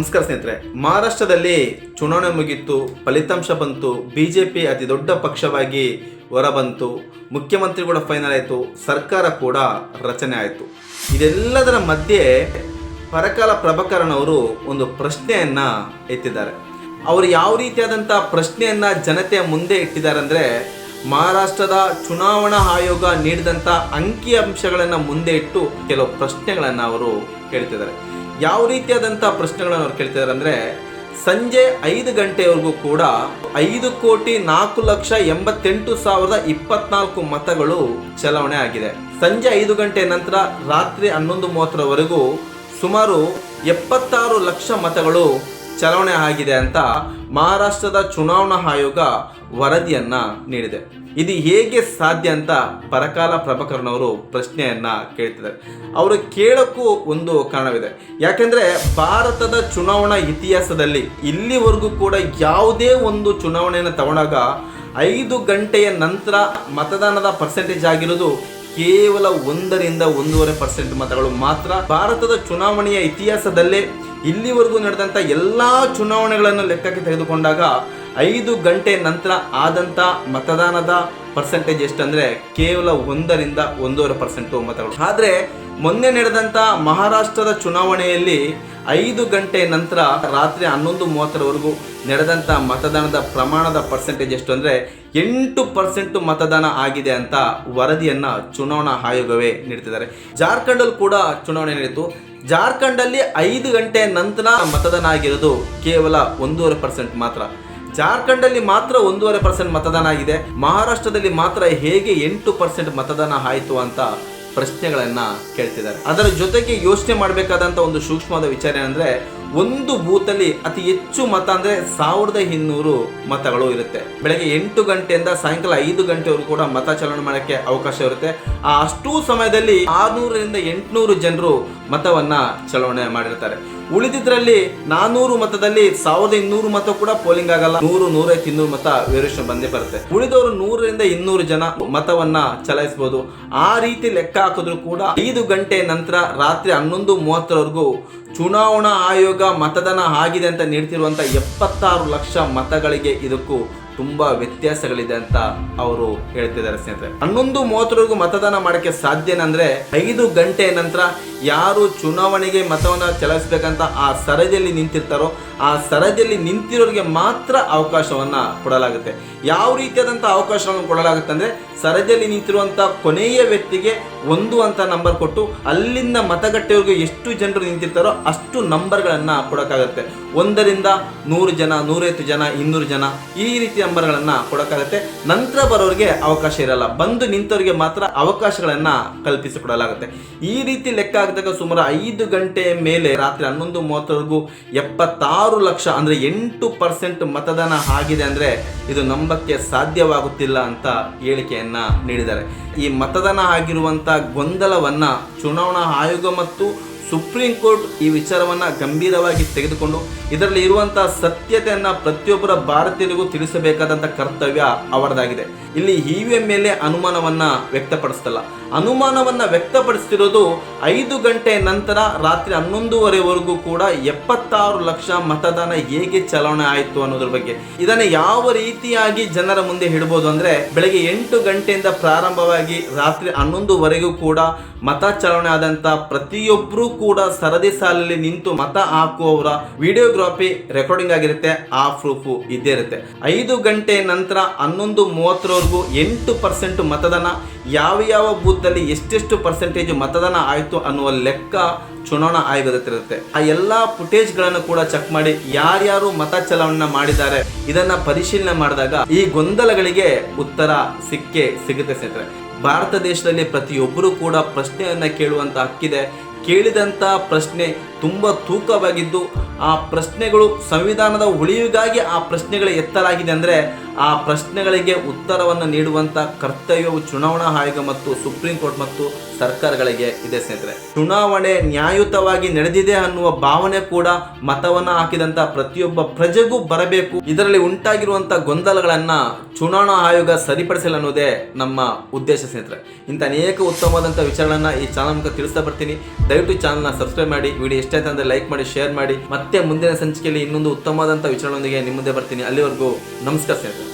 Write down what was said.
ನಮಸ್ಕಾರ ಸ್ನೇಹಿತರೆ. ಮಹಾರಾಷ್ಟ್ರದಲ್ಲಿ ಚುನಾವಣೆ ಮುಗಿತ್ತು, ಫಲಿತಾಂಶ ಬಂತು, ಬಿಜೆಪಿ ಅತಿ ದೊಡ್ಡ ಪಕ್ಷವಾಗಿ ಹೊರಬಂತು, ಮುಖ್ಯಮಂತ್ರಿ ಕೂಡ ಫೈನಲ್ ಆಯಿತು, ಸರ್ಕಾರ ಕೂಡ ರಚನೆ ಆಯಿತು. ಇದೆಲ್ಲದರ ಮಧ್ಯೆ ಪರಕಾಲ ಪ್ರಭಾಕರನ್ ಅವರು ಒಂದು ಪ್ರಶ್ನೆಯನ್ನ ಎತ್ತಿದ್ದಾರೆ. ಅವರು ಯಾವ ರೀತಿಯಾದಂಥ ಪ್ರಶ್ನೆಯನ್ನ ಜನತೆಯ ಮುಂದೆ ಇಟ್ಟಿದ್ದಾರೆ ಅಂದರೆ, ಮಹಾರಾಷ್ಟ್ರದ ಚುನಾವಣಾ ಆಯೋಗ ನೀಡಿದಂಥ ಅಂಕಿ ಅಂಶಗಳನ್ನು ಮುಂದೆ ಇಟ್ಟು ಕೆಲವು ಪ್ರಶ್ನೆಗಳನ್ನು ಅವರು ಕೇಳ್ತಿದ್ದಾರೆ. ಯಾವ ರೀತಿಯಾದಂಥ ಪ್ರಶ್ನೆಗಳನ್ನು ಅವ್ರು ಕೇಳ್ತಿದ್ದಾರೆ ಅಂದರೆ ಸಂಜೆ ಐದು ಗಂಟೆವರೆಗೂ ಕೂಡ ಐದು ಕೋಟಿ ನಾಲ್ಕು ಲಕ್ಷ ಎಂಬತ್ತೆಂಟು ಸಾವಿರದ ಇಪ್ಪತ್ನಾಲ್ಕು ಮತಗಳು ಚಲಾವಣೆ ಆಗಿದೆ. ಸಂಜೆ ಐದು ಗಂಟೆ ನಂತರ ರಾತ್ರಿ ಹನ್ನೊಂದು ಮೂವತ್ತರವರೆಗೂ ಸುಮಾರು ಎಪ್ಪತ್ತಾರು ಲಕ್ಷ ಮತಗಳು ಚಲಾವಣೆ ಆಗಿದೆ ಅಂತ ಮಹಾರಾಷ್ಟ್ರದ ಚುನಾವಣಾ ಆಯೋಗ ವರದಿಯನ್ನ ನೀಡಿದೆ. ಇದು ಹೇಗೆ ಸಾಧ್ಯ ಅಂತ ಪರಕಾಲ ಪ್ರಭಾಕರನ್ ಅವರು ಪ್ರಶ್ನೆಯನ್ನ ಕೇಳ್ತಿದ್ದಾರೆ. ಅವರು ಕೇಳೋಕ್ಕೂ ಒಂದು ಕಾರಣವಿದೆ. ಯಾಕೆಂದ್ರೆ ಭಾರತದ ಚುನಾವಣಾ ಇತಿಹಾಸದಲ್ಲಿ ಇಲ್ಲಿವರೆಗೂ ಕೂಡ ಯಾವುದೇ ಒಂದು ಚುನಾವಣೆಯನ್ನು ತಗೊಂಡಾಗ ಐದು ಗಂಟೆಯ ನಂತರ ಮತದಾನದ ಪರ್ಸೆಂಟೇಜ್ ಆಗಿರೋದು ಕೇವಲ ಒಂದರಿಂದ ಒಂದೂವರೆ ಪರ್ಸೆಂಟ್ ಮತಗಳು ಮಾತ್ರ ಭಾರತದ ಚುನಾವಣೆಯ ಇತಿಹಾಸದಲ್ಲೇ ಇಲ್ಲಿವರೆಗೂ ನಡೆದಂಥ ಎಲ್ಲ ಚುನಾವಣೆಗಳನ್ನು ಲೆಕ್ಕಕ್ಕೆ ತೆಗೆದುಕೊಂಡಾಗ ಐದು ಗಂಟೆ ನಂತರ ಆದಂಥ ಮತದಾನದ ಪರ್ಸೆಂಟೇಜ್ ಎಷ್ಟಂದ್ರೆ ಕೇವಲ ಒಂದರಿಂದ ಒಂದೂವರೆ ಪರ್ಸೆಂಟು ಮತಗಳು. ಆದರೆ ಮೊನ್ನೆ ನಡೆದಂಥ ಮಹಾರಾಷ್ಟ್ರದ ಚುನಾವಣೆಯಲ್ಲಿ ಐದು ಗಂಟೆ ನಂತರ ರಾತ್ರಿ ಹನ್ನೊಂದು ಮೂವತ್ತರವರೆಗೂ ನಡೆದಂಥ ಮತದಾನದ ಪ್ರಮಾಣದ ಪರ್ಸೆಂಟೇಜ್ ಎಷ್ಟು ಅಂದರೆ ಎಂಟು ಪರ್ಸೆಂಟ್ ಮತದಾನ ಆಗಿದೆ ಅಂತ ವರದಿಯನ್ನು ಚುನಾವಣಾ ಆಯೋಗವೇ ನೀಡ್ತಿದ್ದಾರೆ. ಜಾರ್ಖಂಡಲ್ಲಿ ಕೂಡ ಚುನಾವಣೆ ನಡೆಯಿತು ಜಾರ್ಖಂಡಲ್ಲಿ ಐದು ಗಂಟೆ ನಂತರ ಮತದಾನ ಆಗಿರೋದು ಕೇವಲ ಒಂದೂವರೆ ಪರ್ಸೆಂಟ್ ಮಾತ್ರ. ಜಾರ್ಖಂಡಲ್ಲಿ ಮಾತ್ರ ಒಂದೂವರೆ ಪರ್ಸೆಂಟ್ ಮತದಾನ ಆಗಿದೆ. ಮಹಾರಾಷ್ಟ್ರದಲ್ಲಿ ಮಾತ್ರ ಹೇಗೆ ಎಂಟು ಪರ್ಸೆಂಟ್ ಮತದಾನ ಆಯಿತು ಅಂತ ಪ್ರಶ್ನೆಗಳನ್ನ ಕೇಳ್ತಿದ್ದಾರೆ. ಅದರ ಜೊತೆಗೆ ಯೋಚನೆ ಮಾಡಬೇಕಾದಂಥ ಒಂದು ಸೂಕ್ಷ್ಮವಾದ ವಿಚಾರ ಏನಂದ್ರೆ ಒಂದು ಬೂತಲ್ಲಿ ಅತಿ ಹೆಚ್ಚು ಮತ ಅಂದ್ರೆ ಸಾವಿರದ ಇನ್ನೂರು ಮತಗಳು ಇರುತ್ತೆ. ಬೆಳಗ್ಗೆ ಎಂಟು ಗಂಟೆಯಿಂದ ಸಾಯಂಕಾಲ ಐದು ಗಂಟೆವರೆಗೂ ಕೂಡ ಮತ ಚಲನೆ ಮಾಡೋಕ್ಕೆ ಅವಕಾಶ ಇರುತ್ತೆ. ಆ ಅಷ್ಟೂ ಸಮಯದಲ್ಲಿ ಆರುನೂರರಿಂದ ಎಂಟುನೂರು ಜನರು ಮತವನ್ನ ಚಲಾವಣೆ ಮಾಡಿರ್ತಾರೆ. ಉಳಿದಿದ್ರಲ್ಲಿ ನಾನೂರು ಮತದಲ್ಲಿ ಸಾವಿರದ ಇನ್ನೂರು ಮತ ಕೂಡ ಪೋಲಿಂಗ್ ಆಗಲ್ಲ. ನೂರು ನೂರೈವತ್ತು ಇನ್ನೂರು ಮತ ವೇರಿಯೇಷನ್ ಬಂದೇ ಬರುತ್ತೆ. ಉಳಿದವರು ನೂರರಿಂದ ಇನ್ನೂರು ಜನ ಮತವನ್ನ ಚಲಾಯಿಸಬಹುದು. ಆ ರೀತಿ ಲೆಕ್ಕ ಹಾಕಿದ್ರು ಕೂಡ ಐದು ಗಂಟೆ ನಂತರ ರಾತ್ರಿ ಹನ್ನೊಂದು ಮೂವತ್ತರವರೆಗೂ ಚುನಾವಣಾ ಆಯೋಗ ಮತದಾನ ಆಗಿದೆ ಅಂತ ನೀಡ್ತಿರುವಂಥ ಎಪ್ಪತ್ತಾರು ಲಕ್ಷ ಮತಗಳಿಗೆ ಇದಕ್ಕೂ ತುಂಬಾ ವ್ಯತ್ಯಾಸಗಳಿದೆ ಅಂತ ಅವರು ಹೇಳ್ತಿದ್ದಾರೆ ಸ್ನೇಹಿತರೆ. ಹನ್ನೊಂದು ಮೂವತ್ತರವರೆಗೂ ಮತದಾನ ಮಾಡಕ್ಕೆ ಸಾಧ್ಯನಂದ್ರೆ ಐದು ಗಂಟೆ ನಂತರ ಯಾರು ಚುನಾವಣೆಗೆ ಮತವನ್ನ ಚಲಾಯಿಸಬೇಕಂತ ಆ ಸರದಿಯಲ್ಲಿ ನಿಂತಿರ್ತಾರೋ, ಆ ಸರದಿಯಲ್ಲಿ ನಿಂತಿರೋರಿಗೆ ಮಾತ್ರ ಅವಕಾಶವನ್ನ ಕೊಡಲಾಗುತ್ತೆ. ಯಾವ ರೀತಿಯಾದಂಥ ಅವಕಾಶವನ್ನು ಕೊಡಲಾಗುತ್ತೆ ಅಂದ್ರೆ ಸರದಿಯಲ್ಲಿ ನಿಂತಿರುವಂತ ಕೊನೆಯ ವ್ಯಕ್ತಿಗೆ ಒಂದು ಅಂತ ನಂಬರ್ ಕೊಟ್ಟು ಅಲ್ಲಿಂದ ಮತಗಟ್ಟೆವರೆಗೂ ಎಷ್ಟು ಜನರು ನಿಂತಿರ್ತಾರೋ ಅಷ್ಟು ನಂಬರ್ಗಳನ್ನ ಕೊಡೋಕ್ಕಾಗತ್ತೆ. ಒಂದರಿಂದ ನೂರು ಜನ, ನೂರೈವತ್ತು ಜನ, ಇನ್ನೂರು ಜನ ಈ ರೀತಿ ನಂಬರ್ಗಳನ್ನ ಕೊಡೋಕ್ಕಾಗತ್ತೆ. ನಂತರ ಬರೋರಿಗೆ ಅವಕಾಶ ಇರಲ್ಲ. ಬಂದು ನಿಂತವರಿಗೆ ಮಾತ್ರ ಅವಕಾಶಗಳನ್ನ ಕಲ್ಪಿಸಿಕೊಡಲಾಗುತ್ತೆ. ಈ ರೀತಿ ಲೆಕ್ಕ ಹಾಕಿದಾಗ ಸುಮಾರು ಐದು ಗಂಟೆ ಮೇಲೆ ರಾತ್ರಿ ಹನ್ನೊಂದು ಮೂವತ್ತವರೆಗೂ ಎಪ್ಪತ್ತಾರು ಲಕ್ಷ ಅಂದ್ರೆ ಎಂಟು ಪರ್ಸೆಂಟ್ ಮತದಾನ ಆಗಿದೆ ಅಂದ್ರೆ ಇದು ನಂಬಕ್ಕೆ ಸಾಧ್ಯವಾಗುತ್ತಿಲ್ಲ ಅಂತ ಹೇಳಿಕೆಯನ್ನ ನೀಡಿದ್ದಾರೆ. ಈ ಮತದಾನ ಆಗಿರುವಂತ ಗೊಂದಲವನ್ನ ಚುನಾವಣಾ ಆಯೋಗ ಮತ್ತು ಸುಪ್ರೀಂ ಕೋರ್ಟ್ ಈ ವಿಚಾರವನ್ನ ಗಂಭೀರವಾಗಿ ತೆಗೆದುಕೊಂಡು ಇದರಲ್ಲಿ ಇರುವಂತಹ ಸತ್ಯತೆಯನ್ನ ಪ್ರತಿಯೊಬ್ಬರ ಭಾರತೀಯರಿಗೂ ತಿಳಿಸಬೇಕಾದಂತ ಕರ್ತವ್ಯ ಅವರದಾಗಿದೆ. ಇಲ್ಲಿ ಇ ಮೇಲೆ ಅನುಮಾನವನ್ನ ವ್ಯಕ್ತಪಡಿಸ್ತಲ್ಲ. ಅನುಮಾನವನ್ನ ವ್ಯಕ್ತಪಡಿಸ್ತಿರೋದು ಐದು ಗಂಟೆ ನಂತರ ರಾತ್ರಿ ಹನ್ನೊಂದುವರೆವರೆಗೂ ಕೂಡ ಎಪ್ಪತ್ತಾರು ಲಕ್ಷ ಮತದಾನ ಹೇಗೆ ಚಲಾವಣೆ ಆಯಿತು ಅನ್ನೋದ್ರ ಬಗ್ಗೆ. ಇದನ್ನು ಯಾವ ರೀತಿಯಾಗಿ ಜನರ ಮುಂದೆ ಇಡಬಹುದು ಅಂದ್ರೆ ಬೆಳಗ್ಗೆ ಎಂಟು ಗಂಟೆಯಿಂದ ಪ್ರಾರಂಭವಾಗಿ ರಾತ್ರಿ ಹನ್ನೊಂದುವರೆಗೂ ಕೂಡ ಮತ ಚಲಾವಣೆ ಆದಂತ ಪ್ರತಿಯೊಬ್ಬರೂ ಕೂಡ ಸರದಿ ಸಾಲಲ್ಲಿ ನಿಂತು ಮತ ಹಾಕುವವರ ವಿಡಿಯೋಗ್ರಾಫಿ ರೆಕಾರ್ಡಿಂಗ್ ಆಗಿರುತ್ತೆ. ಆ ಪ್ರೂಫ್ ಇದ್ದೇ ಇರುತ್ತೆ. ಐದು ಗಂಟೆ ನಂತರ ಹನ್ನೊಂದು ಮೂವತ್ತರವರೆಗೂ ಎಂಟು ಪರ್ಸೆಂಟ್ ಮತದಾನ. ಯಾವ ಯಾವ ಬೂತಲ್ಲಿ ಎಷ್ಟೆಷ್ಟು ಪರ್ಸೆಂಟೇಜ್ ಮತದಾನ ಆಯಿತು ಅನ್ನುವ ಲೆಕ್ಕ ಚುನಾವಣಾ ಆಯೋಗದ ಹತ್ರ ಇರುತ್ತೆ ಆ ಎಲ್ಲಾ ಫುಟೇಜ್ಗಳನ್ನು ಕೂಡ ಚೆಕ್ ಮಾಡಿ ಯಾರ್ಯಾರು ಮತ ಚಲಾವಣೆ ಮಾಡಿದ್ದಾರೆ ಇದನ್ನ ಪರಿಶೀಲನೆ ಮಾಡಿದಾಗ ಈ ಗೊಂದಲಗಳಿಗೆ ಉತ್ತರ ಸಿಕ್ಕೇ ಸಿಗುತ್ತೆ ಸ್ನೇಹಿತರೆ. ಭಾರತ ದೇಶದಲ್ಲಿ ಪ್ರತಿಯೊಬ್ಬರು ಕೂಡ ಪ್ರಶ್ನೆಯನ್ನ ಕೇಳುವಂತ ಹಕ್ಕಿದೆ. ಕೇಳಿದಂಥ ಪ್ರಶ್ನೆ ತುಂಬ ತೂಕವಾಗಿದ್ದು ಆ ಪ್ರಶ್ನೆಗಳು ಸಂವಿಧಾನದ ಉಳಿವಿಗಾಗಿ ಆ ಪ್ರಶ್ನೆಗಳು ಎತ್ತಲಾಗಿದೆ ಅಂದರೆ ಆ ಪ್ರಶ್ನೆಗಳಿಗೆ ಉತ್ತರವನ್ನು ನೀಡುವಂತ ಕರ್ತವ್ಯವು ಚುನಾವಣಾ ಆಯೋಗ ಮತ್ತು ಸುಪ್ರೀಂ ಕೋರ್ಟ್ ಮತ್ತು ಸರ್ಕಾರಗಳಿಗೆ ಇದೆ ಸ್ನೇಹಿತರೆ. ಚುನಾವಣೆ ನ್ಯಾಯಯುತವಾಗಿ ನಡೆದಿದೆ ಅನ್ನುವ ಭಾವನೆ ಕೂಡ ಮತವನ್ನ ಹಾಕಿದಂತ ಪ್ರತಿಯೊಬ್ಬ ಪ್ರಜೆಗೂ ಬರಬೇಕು. ಇದರಲ್ಲಿ ಉಂಟಾಗಿರುವಂತ ಗೊಂದಲಗಳನ್ನ ಚುನಾವಣಾ ಆಯೋಗ ಸರಿಪಡಿಸಲು ಅನ್ನೋದೇ ನಮ್ಮ ಉದ್ದೇಶ ಸ್ನೇಹಿತರೆ. ಇಂಥ ಅನೇಕ ಉತ್ತಮವಾದಂಥ ವಿಚಾರಗಳನ್ನ ಈ ಚಾನಲ್ ಮೂಲಕ ತಿಳಿಸ್ತಾ ಬರ್ತೀನಿ. ದಯವಿಟ್ಟು ಚಾನಲ್ನ ಸಬ್ಸ್ಕ್ರೈಬ್ ಮಾಡಿ, ವಿಡಿಯೋ ಇಷ್ಟ ಅಂದ್ರೆ ಲೈಕ್ ಮಾಡಿ, ಶೇರ್ ಮಾಡಿ. ಮತ್ತೆ ಮುಂದಿನ ಸಂಚಿಕೆಯಲ್ಲಿ ಇನ್ನೊಂದು ಉತ್ತಮವಾದಂಥ ವಿಚಾರಗಳೊಂದಿಗೆ ನಿಮ್ಮ ಮುಂದೆ ಬರ್ತೀನಿ. ಅಲ್ಲಿವರೆಗೂ ನಮಸ್ಕಾರ ಸ್ನೇಹಿತರೆ.